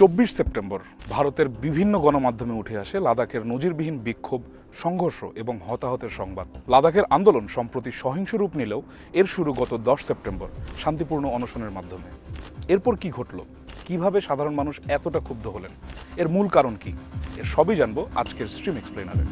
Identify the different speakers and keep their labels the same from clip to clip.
Speaker 1: চব্বিশ সেপ্টেম্বর ভারতের বিভিন্ন গণমাধ্যমে উঠে আসে লাদাখের নজিরবিহীন বিক্ষোভ, সংঘর্ষ এবং হতাহতের সংবাদ। লাদাখের আন্দোলন সম্প্রতি সহিংস রূপ নিলেও এর শুরু গত দশ সেপ্টেম্বর শান্তিপূর্ণ অনশনের মাধ্যমে। এরপর কি ঘটল? কীভাবে সাধারণ মানুষ এতটা ক্ষুব্ধ হলেন? এর মূল কারণ কি? এর সবই জানব আজকের স্ট্রিম এক্সপ্লেনারে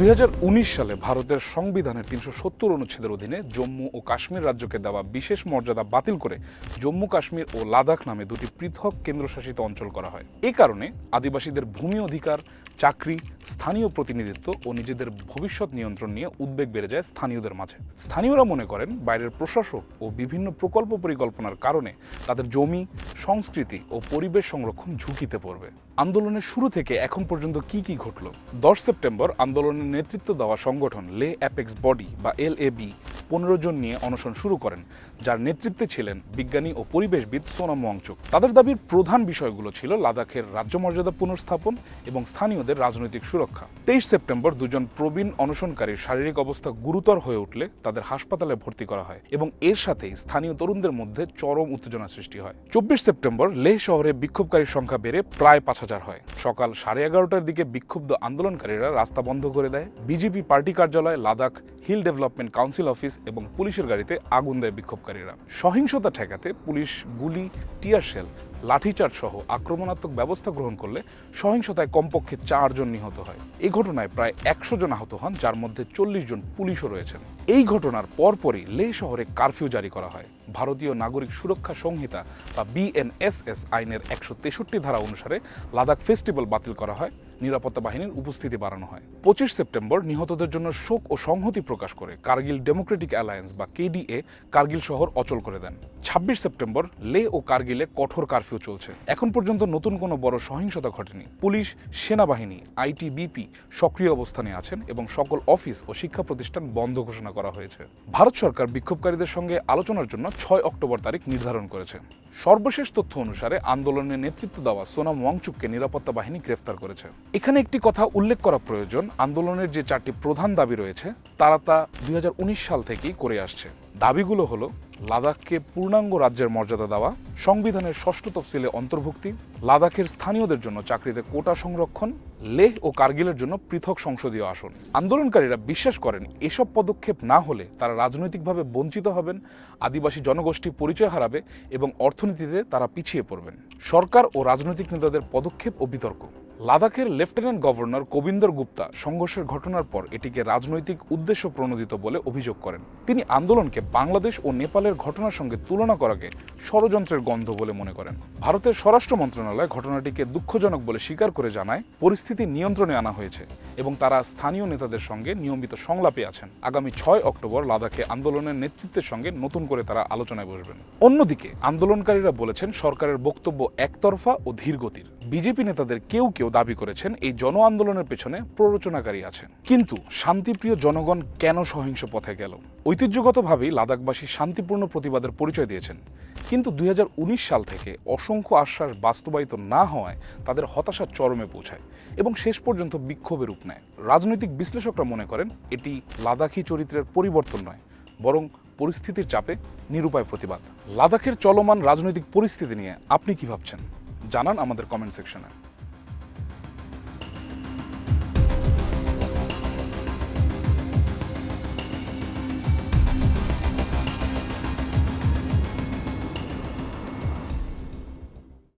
Speaker 1: দুই হাজার উনিশ সালে ভারতের সংবিধানের তিনশো সত্তর অনুচ্ছেদের অধীনে জম্মু ও কাশ্মীর রাজ্যকে দেওয়া বিশেষ মর্যাদা বাতিল করে জম্মু, কাশ্মীর ও লাদাখ নামে দুটি পৃথক কেন্দ্রশাসিত অঞ্চল করা হয়। এ কারণে আদিবাসীদের ভূমি অধিকার, চাকরি, স্থানীয় প্রতিনিধিত্ব ও নিজেদের ভবিষ্যৎ নিয়ন্ত্রণ নিয়ে উদ্বেগ বেড়ে যায় স্থানীয়দের মাঝে। স্থানীয়রা মনে করেন, বাইরের প্রশাসক ও বিভিন্ন প্রকল্প পরিকল্পনার কারণে তাদের জমি, সংস্কৃতি ও পরিবেশ সংরক্ষণ ঝুঁকিতে পড়বে। আন্দোলনের শুরু থেকে এখন পর্যন্ত কি কি ঘটল? দশ সেপ্টেম্বর আন্দোলনের নেতৃত্ব দেওয়া সংগঠন লে অ্যাপেক্স বডি বা এল এ বি পনেরো জন নিয়ে অনশন শুরু করেন, যার নেতৃত্বে ছিলেন বিজ্ঞানী ও পরিবেশবিদ সোনাম ওয়াংচুক। তাদের দাবির প্রধান বিষয়গুলো ছিল লাদাখের রাজ্য মর্যাদা পুনর্স্থাপন এবং স্থানীয়দের রাজনৈতিক সুরক্ষা। তেইশ সেপ্টেম্বর দুজন প্রবীণ অনশনকারীর শারীরিক অবস্থা গুরুতর হয়ে উঠলে তাদের হাসপাতালে ভর্তি করা হয় এবং এর সাথেই স্থানীয় তরুণদের মধ্যে চরম উত্তেজনা সৃষ্টি হয়। চব্বিশ সেপ্টেম্বর লেহ শহরে বিক্ষোভকারীর সংখ্যা বেড়ে প্রায় পাঁচ হাজার হয়। সকাল সাড়ে এগারোটার দিকে বিক্ষুব্ধ আন্দোলনকারীরা রাস্তা বন্ধ করে দেয়। বিজেপি পার্টি কার্যালয়, Ladakh hill development council office এবং পুলিশের গাড়িতে আগুন দেয় বিক্ষোভকারীরা। সহিংসতা ঠেকাতে পুলিশ, গুলি, টিয়ার শেল লাঠিচার্জ সহ আক্রমণাত্মক ব্যবস্থা গ্রহণ করলে সহিংসতায় কমপক্ষে চারজন নিহত হয়। এই ঘটনায় প্রায় একশো জন আহত হন, যার মধ্যে চল্লিশ জন পুলিশও রয়েছেন। এই ঘটনার পরপরই লে শহরে কারফিউ জারি করা হয়। ভারতীয় নাগরিক সুরক্ষা সংহিতা বা বিএনএসএস আইনের একশো তেষট্টি ধারা অনুসারে লাদাখ ফেস্টিভ্যাল বাতিল করা হয়। নিরাপত্তা বাহিনীর উপস্থিতি বাড়ানো হয়। পঁচিশ সেপ্টেম্বর নিহতদের জন্য শোক ও সংহতি প্রকাশ করে কার্গিল ডেমোক্রেটিক অ্যালায়েন্স বা কেডিএ কার্গিল শহর অচল করে দেন। ছাব্বিশ সেপ্টেম্বর লে ও কার্গিলে কঠোর কারফিউ চলছে। এখন পর্যন্ত নতুন কোনো বড় সহিংসতা ঘটেনি। পুলিশ, সেনাবাহিনী, আইটিবিপি সক্রিয় অবস্থানে আছেন এবং সকল অফিস ও শিক্ষা প্রতিষ্ঠান বন্ধ ঘোষণা করা হয়েছে। ভারত সরকার বিক্ষোভকারীদের সঙ্গে আলোচনার জন্য ছয় অক্টোবর তারিখ নির্ধারণ করেছে। সর্বশেষ তথ্য অনুসারে আন্দোলনে নেতৃত্ব দেওয়া সোনাম ওয়াংচুককে নিরাপত্তা বাহিনী গ্রেফতার করেছে। এখানে একটি কথা উল্লেখ করা প্রয়োজন। আন্দোলনের যে চারটি প্রধান দাবি রয়েছে, তারা তা দুই হাজার উনিশ সাল থেকেই করে আসছে। দাবিগুলো হলো, লাদাখকে পূর্ণাঙ্গ রাজ্যের মর্যাদা দেওয়া, সংবিধানের ষষ্ঠ তফসিলে অন্তর্ভুক্তি, লাদাখের স্থানীয়দের জন্য চাকরিতে কোটা সংরক্ষণ, লেহ ও কার্গিলের জন্য পৃথক সংসদীয় আসন। আন্দোলনকারীরা বিশ্বাস করেন, এসব পদক্ষেপ না হলে তারা রাজনৈতিকভাবে বঞ্চিত হবেন, আদিবাসী জনগোষ্ঠী পরিচয় হারাবে এবং অর্থনীতিতে তারা পিছিয়ে পড়বেন। সরকার ও রাজনৈতিক নেতাদের পদক্ষেপ ও বিতর্ক। লাদাখের লেফটেন্যান্ট গভর্নর কবিন্দর গুপ্তা সংঘর্ষের ঘটনার পর এটিকে রাজনৈতিক উদ্দেশ্য প্রণোদিত বলে অভিযোগ করেন। তিনি আন্দোলনকে বাংলাদেশ ও নেপালের ঘটনার সঙ্গে তুলনা করাকে ষড়যন্ত্রের গন্ধ বলে মনে করেন। ভারতের স্বরাষ্ট্র মন্ত্রণালয় ঘটনাটিকে দুঃখজনক বলে স্বীকার করে জানায়, পরিস্থিতি নিয়ন্ত্রণে আনা হয়েছে এবং তারা স্থানীয় নেতাদের সঙ্গে নিয়মিত সংলাপে আছেন। আগামী ছয় অক্টোবর লাদাখে আন্দোলনের নেতৃত্বের সঙ্গে নতুন করে তারা আলোচনায় বসবেন। অন্যদিকে আন্দোলনকারীরা বলেছেন, সরকারের বক্তব্য একতরফা ও ধীরগতির। বিজেপি নেতাদের কেউ কেউ দাবি করেছেন এই জন আন্দোলনের পেছনে প্ররোচনাকারী আছেন। কিন্তু শান্তিপ্রিয় জনগণ কেন সহিংস পথে গেল? ঐতিহ্যগতভাবেই লাদাখবাসী শান্তিপূর্ণ প্রতিবাদের পরিচয় দিয়েছেন। কিন্তু দুই হাজার উনিশ সাল থেকে অসংখ্য আশ্বাস বাস্তবায়িত না হওয়ায় তাদের হতাশা চরমে পৌঁছায় এবং শেষ পর্যন্ত বিক্ষোভের রূপ নেয়। রাজনৈতিক বিশ্লেষকরা মনে করেন, এটি লাদাখি চরিত্রের পরিবর্তন নয়, বরং পরিস্থিতির চাপে নিরুপায় প্রতিবাদ। লাদাখের চলমান রাজনৈতিক পরিস্থিতি নিয়ে আপনি কি ভাবছেন? জানান আমাদের কমেন্ট সেকশনে